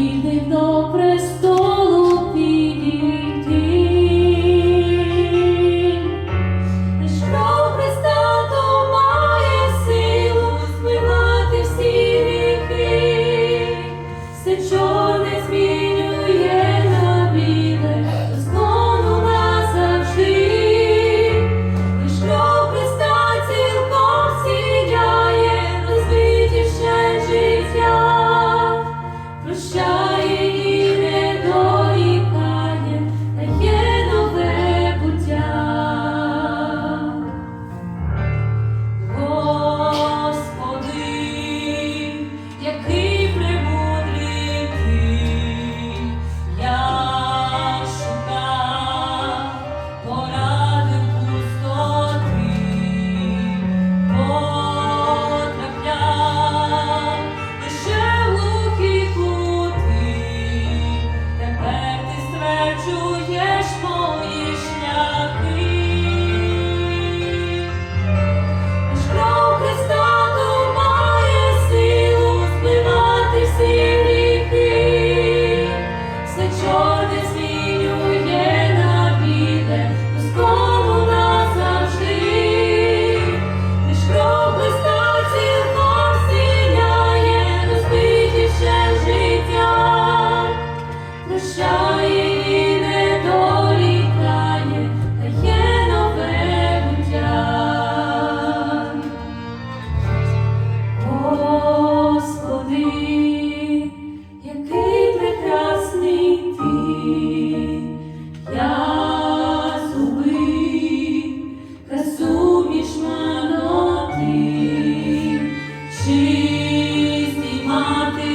вільних до престолу підійти. Лиш кров Христа то має силу змивати всі гріхи, все чорне змінює на біле, згону назавжди. Лиш кров Христа цілком сіяє, розвитіше життя. Prощай. not